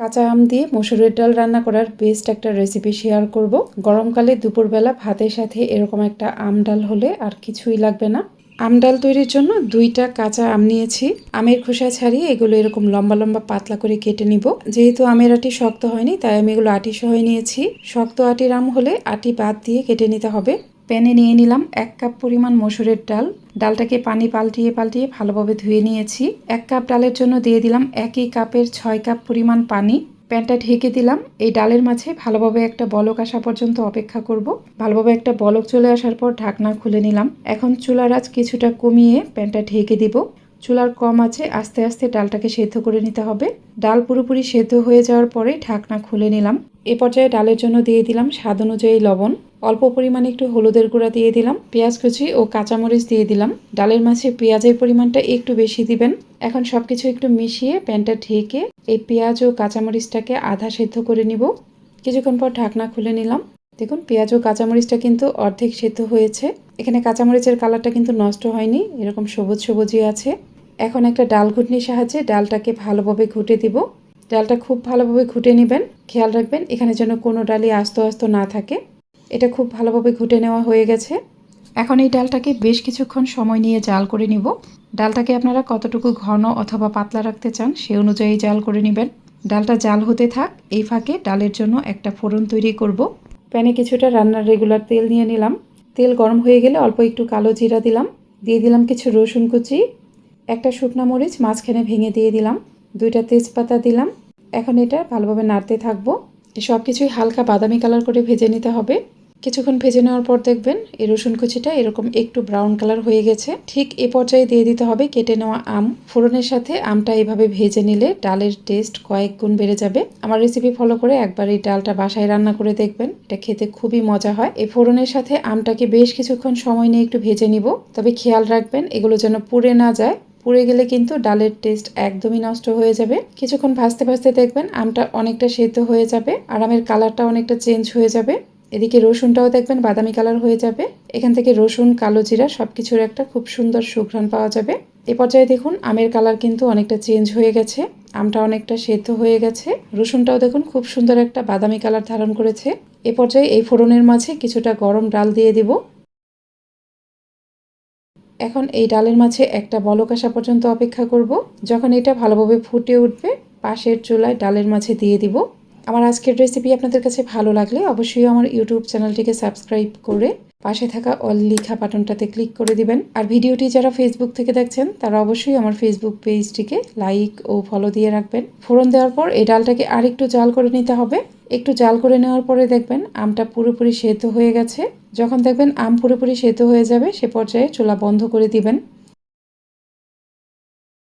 কাঁচা আম দিয়ে মসুরের ডাল রান্না করার বেস্ট একটা রেসিপি শেয়ার করব। গরমকালে দুপুরবেলা ভাতের সাথে এরকম একটা আম ডাল হলে আর কিছুই লাগবে না। আম ডাল তৈরির জন্য দুইটা কাঁচা আম নিয়েছি। আমের খোসা ছাড়িয়ে এগুলো এরকম লম্বা লম্বা পাতলা করে কেটে নিব। যেহেতু আমের আটি শক্ত হয়নি, তাই আমি এগুলো আটি সহ নিয়েছি। শক্ত আটির আম হলে আটি বাদ দিয়ে কেটে নিতে হবে। প্যানে নিয়ে নিলাম এক কাপ পরিমাণ মসুরের ডাল। ডালটাকে পানি পাল্টিয়ে পাল্টিয়ে ভালোভাবে ধুয়ে নিয়েছি। এক কাপ ডালের জন্য দিয়ে দিলাম একই কাপের ছয় কাপ পরিমাণ পানি। প্যানটা ঢেকে দিলাম। এই ডালের মাঝে ভালোভাবে একটা বলক আসা পর্যন্ত অপেক্ষা করব। ভালোভাবে একটা বলক চলে আসার পর ঢাকনা খুলে নিলাম। এখন চুলার আজ কিছুটা কমিয়ে প্যানটা ঢেকে দিব। চুলার কম আছে, আস্তে আস্তে ডালটাকে সেদ্ধ করে নিতে হবে। ডাল পুরোপুরি সেদ্ধ হয়ে যাওয়ার পরে ঢাকনা খুলে নিলাম। এ পর্যায়ে ডালের জন্য দিয়ে দিলাম স্বাদ অনুযায়ী লবণ। অল্প পরিমাণে একটু হলুদের গুঁড়া দিয়ে দিলাম, পেঁয়াজ কুচি ও কাঁচামরিচ দিয়ে দিলাম। ডালের মাছে পেঁয়াজের পরিমাণটা একটু বেশি দিবেন। এখন সব কিছু একটু মিশিয়ে প্যানটা ঢেকে এই পেঁয়াজ ও কাঁচামরিচটাকে আধা সেদ্ধ করে নিব। কিছুক্ষণ পর ঢাকনা খুলে নিলাম। দেখুন, পেঁয়াজ ও কাঁচামরিচটা কিন্তু অর্ধেক সেদ্ধ হয়েছে। এখানে কাঁচামরিচের কালারটা কিন্তু নষ্ট হয়নি, এরকম সবুজ সবুজই আছে। এখন একটা ডাল ঘুটনির সাহায্যে ডালটাকে ভালোভাবে ঘুটে দিব। ডালটা খুব ভালোভাবে ঘুটে নেবেন। খেয়াল রাখবেন, এখানে যেন কোনো ডালই আস্ত আস্ত না থাকে। এটা খুব ভালোভাবে ঘুটে নেওয়া হয়ে গেছে। এখন এই ডালটাকে বেশ কিছুক্ষণ সময় নিয়ে জাল করে নিব। ডালটাকে আপনারা কতটুকু ঘন অথবা পাতলা রাখতে চান সে অনুযায়ী জাল করে নেবেন। ডালটা জাল হতে থাক, এই ফাঁকে ডালের জন্য একটা ফোড়ন তৈরি করব। প্যানে কিছুটা রান্নার রেগুলার তেল নিয়ে নিলাম। তেল গরম হয়ে গেলে অল্প একটু কালো জিরা দিলাম। দিয়ে দিলাম কিছু রসুন কুচি। একটা শুকনো মরিচ মাঝখানে ভেঙে দিয়ে দিলাম। দুইটা তেজপাতা দিলাম। এখন এটা ভালোভাবে নাড়তে থাকব। সব কিছুই হালকা বাদামি কালার করে ভেজে নিতে হবে। কিছুক্ষণ ভেজে নেওয়ার পর দেখবেন এই রসুন কুচিটা এরকম একটু ব্রাউন কালার হয়ে গেছে। ঠিক এ পর্যায়ে দিয়ে দিতে হবে কেটে নেওয়া আম। ফোড়নের সাথে আমটা এভাবে ভেজে নিলে ডালের টেস্ট কয়েক গুণ বেড়ে যাবে। আমার রেসিপি ফলো করে একবার এই ডালটা বাসায় রান্না করে দেখবেন। এটা খেতে খুবই মজা হয়। এই ফোড়নের সাথে আমটাকে বেশ কিছুক্ষণ সময় নিয়ে একটু ভেজে নিব। তবে খেয়াল রাখবেন এগুলো যেন পুড়ে না যায়। পুড়ে গেলে কিন্তু ডালের টেস্ট একদমই নষ্ট হয়ে যাবে। কিছুক্ষণ ভাজতে ভাজতে দেখবেন আমটা অনেকটা সেদ্ধ হয়ে যাবে। আর আমের কালারটা অনেকটা চেঞ্জ হয়ে যাবে। এদিকে রসুনটাও দেখবেন বাদামি কালার হয়ে যাবে। এখান থেকে রসুন, কালো জিরা সব কিছুর একটা খুব সুন্দর সুঘ্রাণ পাওয়া যাবে। এ পর্যায়ে দেখুন, আমের কালার কিন্তু অনেকটা চেঞ্জ হয়ে গেছে। আমটা অনেকটা সেদ্ধ হয়ে গেছে। রসুনটাও দেখুন, খুব সুন্দর একটা বাদামি কালার ধারণ করেছে। এ পর্যায়ে এই ফোড়নের মাঝে কিছুটা গরম ডাল দিয়ে দিব। এখন এই ডালের মাঝে একটা বলক আসা পর্যন্ত অপেক্ষা করব। যখন এটা ভালোভাবে ফুটে উঠবে, পাশের চুলায় ডালের মাঝে দিয়ে দিব। আমার আজকের রেসিপি আপনাদের কাছে ভালো লাগলে অবশ্যই আমার ইউটিউব চ্যানেলটিকে সাবস্ক্রাইব করে পাশে থাকা অল লিখা বাটনটাতে ক্লিক করে দিবেন। আর ভিডিওটি যারা ফেসবুক থেকে দেখছেন, তারা অবশ্যই আমার ফেসবুক পেজটিকে লাইক ও ফলো দিয়ে রাখবেন। ফোড়ন দেওয়ার পর এই ডালটাকে আর একটু জাল করে নিতে হবে। একটু জাল করে নেওয়ার পরে দেখবেন আমটা পুরোপুরি সেদ্ধ হয়ে গেছে। যখন দেখবেন আম পুরোপুরি সেদ্ধ হয়ে যাবে, সে পর্যায়ে চুলা বন্ধ করে দিবেন।